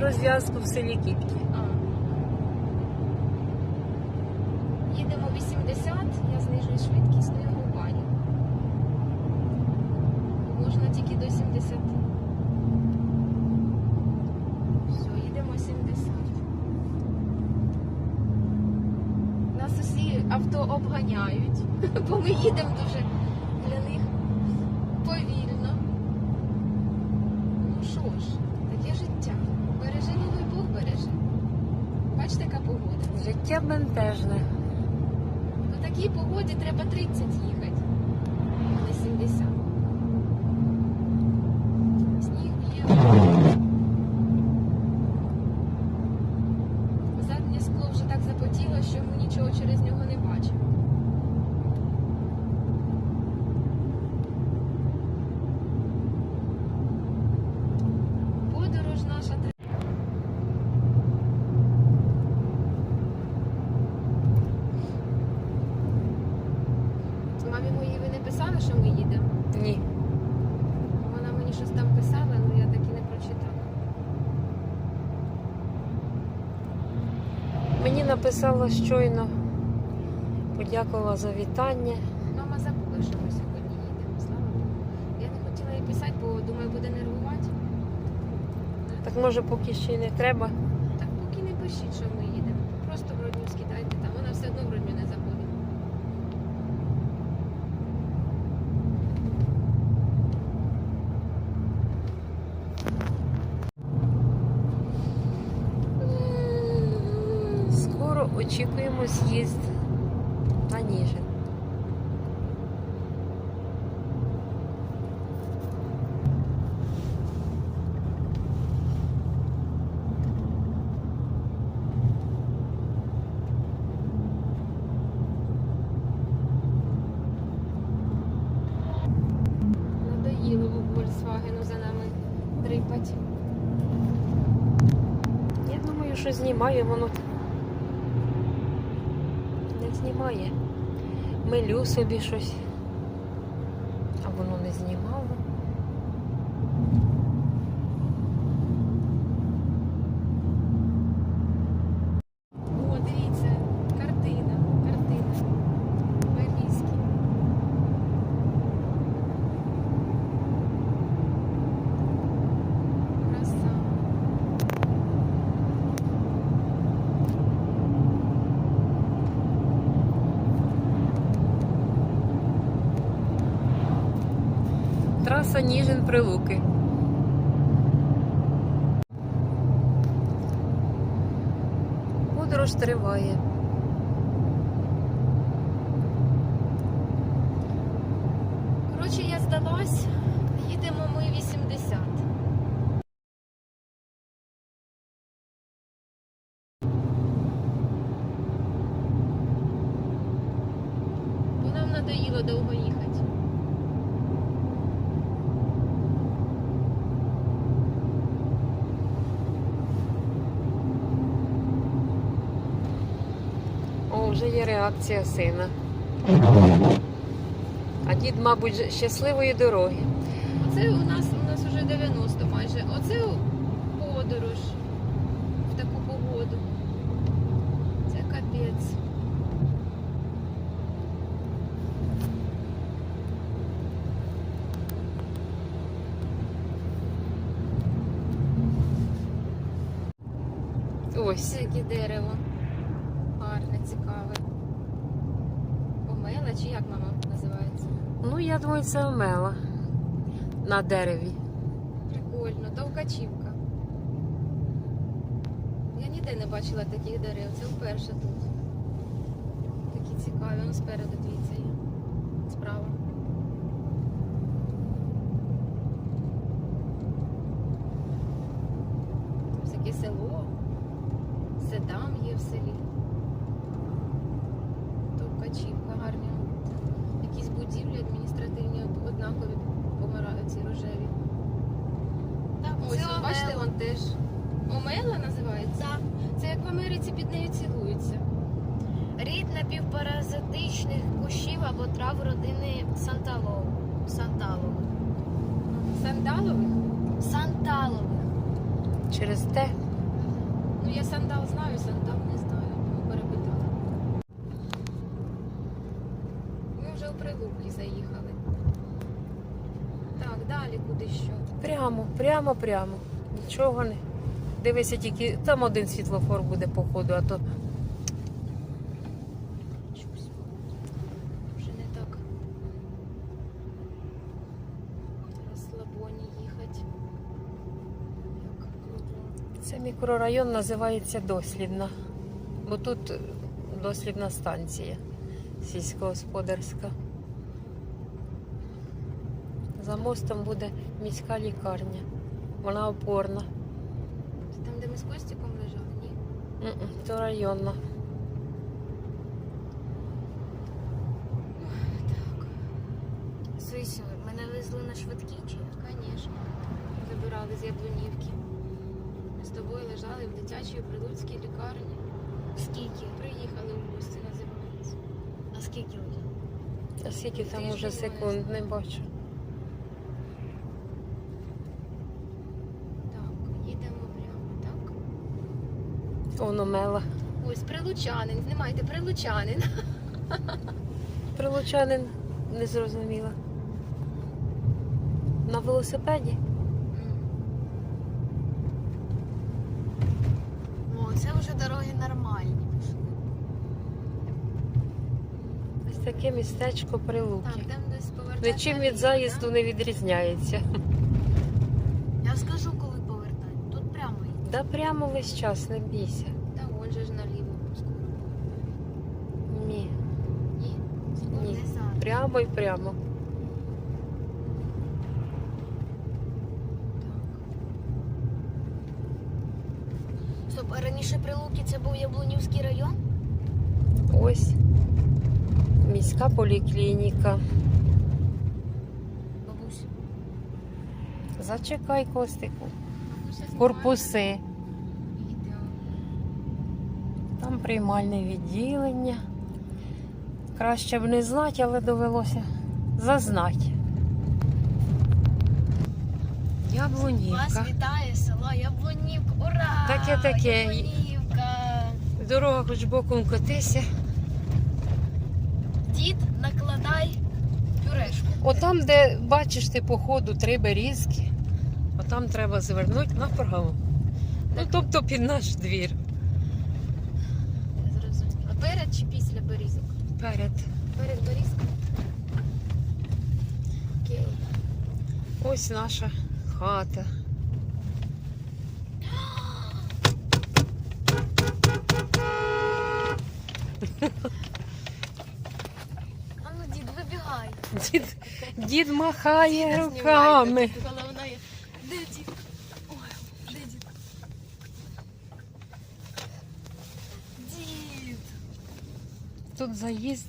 розв'язку в селі Кіпки. Їдемо 80, я знижую швидкість, ну його баню. Можна тільки до 70. Все, їдемо 70. Нас усі авто обганяють, бо ми їдемо дуже для них повільно. Ну що ж, таке життя. Бережи, новий Бог береже. Бачите, яка погода? Життя бентежне. На такій погоді треба 30 їхати, а не 70. Сніг б'є. Заднє скло вже так запотіло, що ми нічого через нього не бачимо. Подорож наша Мамі моїй ви не писали, що ми їдемо? Ні. Вона мені щось там писала, але я так і не прочитала. Мені написала щойно, подякувала за вітання. Мама забула, що ми сьогодні їдемо. Слава Богу. Я не хотіла їй писати, бо думаю, буде нервувати. Так може поки ще й не треба. Так поки не пишіть, що ми їдемо. Просто в родню скидайте там. Вона все одно в родню не забуде. Скоро очікуємо з'їзд на Ніжин. Надоїло Volkswagen за нами дрипать. Я думаю, що знімає воно. Не знімає. Милю собі щось. А воно не знімало. Траса Ніжин Прилуки. Подорож триває. Коротше, я здалась, їдемо ми 80. Бо нам надоїло довго їхати. О, вже є реакція сина. А дід, мабуть, щасливої дороги. Оце у нас у нас уже 90 майже. Оце подорож в таку погоду. Це капець. Ось. Яке дерево. Цікаве. Помела чи як мама називається? Ну, я думаю, це омела на дереві. Прикольно, товкачівка. Я ніде не бачила таких дерев, це вперше тут. Такі цікаві, ну спереду дивіться є. Справа. Таке село. Седам є в селі. Товкачівка гарні. Якісь будівлі адміністративні однакові помирають ці рожеві. Так, Ось, це бачите, вон теж. Омела називається? Так. Це як в Америці під нею цілуються. Рід напівпаразитичних кущів або трав родини Санталов. Санталових. Сандалових? Санталових. Через те Ну, я сандал знаю, сандал не знаю. Ну, перепитала. Ми вже у Прилуки заїхали. Так, далі куди що? Прямо, прямо, прямо. Нічого не. Дивися, тільки там один світлофор буде по ходу, а то. Вже не так. Розслабоні їхати. Це мікрорайон називається Дослідна. Бо тут е, дослідна станція сільськогосподарська. За мостом буде міська лікарня. Вона опорна. Це там, де ми з Костіком лежали? Ні. М-м, То районна. Так, Сисю, мене везли на швидкій чи? звісно. Забирали з Яблунівки. Ми з тобою лежали в дитячій прилуцькій лікарні. Скільки? Приїхали в гості, називається. А скільки? А скільки там Ти уже секунд не бачу. Так, їдемо прямо, так? Воно мела. Ось прилучанин, знімайте прилучанин. Прилучанин не зрозуміла. На велосипеді? О, це вже дороги нормальні пішли. Ось таке містечко Так, Прилуки. там десь повертати. Нічим від заїзду не відрізняється. Я скажу, коли повертати. Тут прямо йти. Да прямо весь час, не бійся. Та он же ж наліво скоро. Ні. Ні. Ні. Прямо і прямо. Стоп, а раніше Прилуки це був Яблунівський район? Ось. Міська поліклініка. Бабусь. Зачекай костику. Корпуси. Там приймальне відділення. Краще б не знати, але довелося зазнати. Вас вітає село Яблунівка. Ура! Таке, таке. Яблунівка. Дорога хоч боком котися. Дід, накладай пюрешку. Отам, де бачиш ти по ходу три берізки, отам треба звернути направо. Ну, тобто під наш двір. Я зрозуміла. Перед чи після берізок? Перед. Перед берізком. Окей. Ось наша хата. А ну, дід, вибігай. Дід, дід махає руками. Головна є. Де? Ой, де? Дід. Тут заїзд.